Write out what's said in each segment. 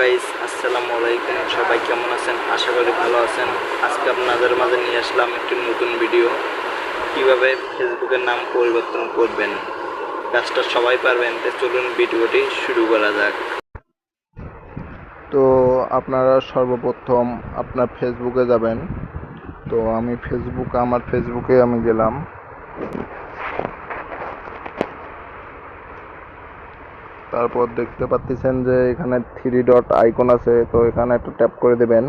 Guys আসসালামু আলাইকুম। সবাই কেমন আছেন? আশা করি ভালো আছেন। আজকে আপনাদের মাঝে নিয়ে আসলাম একটি নতুন ভিডিও কীভাবে ফেসবুকের নাম পরিবর্তন করবেন? কাজটা সবাই পারবেন, তো চলুন ভিডিওটি শুরু করা যাক। তো আপনারা সর্বপ্রথম আপনার ফেসবুকে যাবেন। তো আমি ফেসবুক আমার ফেসবুকে আমি গেলাম। তারপর দেখতে পাচ্ছেন যে এখানে থ্রি ডট আইকন আছে, তো এখানে একটা ট্যাপ করে দেবেন।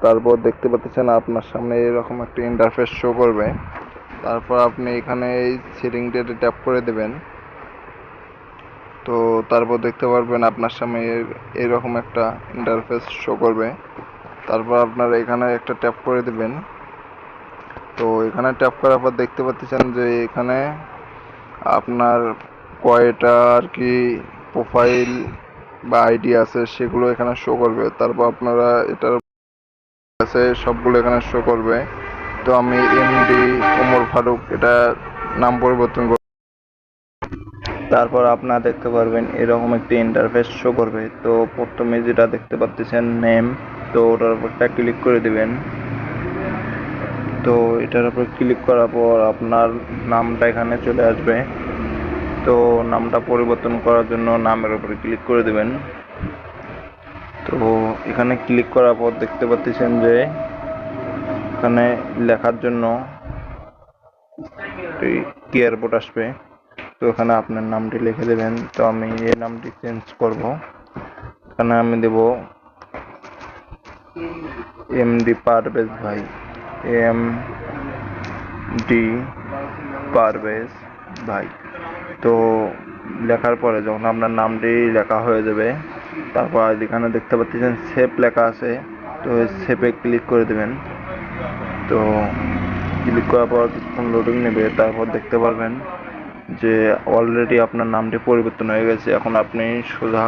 তারপর দেখতে পাচ্ছেন আপনার সামনে এরকম একটা ইন্টারফেস শো করবে। তারপর আপনি এখানে এই সেটিং ডেটে ট্যাপ করে দেবেন। তো তারপর দেখতে পারবেন আপনার সামনে এরকম একটা ইন্টারফেস শো করবে। তারপর আপনার এখানে একটা ট্যাপ করে দিবেন। তো এখানে ট্যাপ করার পর দেখতে পাচ্ছেন যে এখানে আপনার কয়টা আর কি প্রোফাইল বা আইডি আছে সেগুলো এখানে শো করবে। তারপর আপনারা এটার আছে, সবগুলো এখানে শো করবে। তো আমি এমডি ওমর ফারুক, এটা নাম পরিবর্তন করব তারপর আপনারা দেখতে পারবেন এরকম একটি ইন্টারফেস শো করবে। তো প্রথমে যেটা দেখতে পাচ্ছেন নেম তো ওটার উপর একটা ক্লিক করে দিবেন। তো এটার উপর ক্লিক করার পর আপনার নামটা এখানে চলে আসবে। তো নামটা পরিবর্তন করার জন্য নামের উপরে ক্লিক করে দেবেন। তো এখানে ক্লিক করার পর দেখতে পাচ্ছেন যে এখানে লেখার জন্য কেয়ার বোর্ড আসবে। তো এখানে আপনার নামটি লিখে দেবেন। তো আমি এই নামটি চেঞ্জ করব। এখানে আমি দেব এমডি পারভেজ ভাই। এম ডি পারভেজ ভাই। তো লেখার পরে যখন আপনার নামটি লেখা হয়ে যাবে, তারপর এখানে দেখতে পাচ্ছেন সেভ লেখা আছে, তো সেভে ক্লিক করে দেবেন। তো ক্লিক করার পর কিছুক্ষণ লোডিং নেবে, তারপর দেখতে পারবেন যে অলরেডি আপনার নামটি পরিবর্তন হয়ে গেছে, এখন আপনি সোজা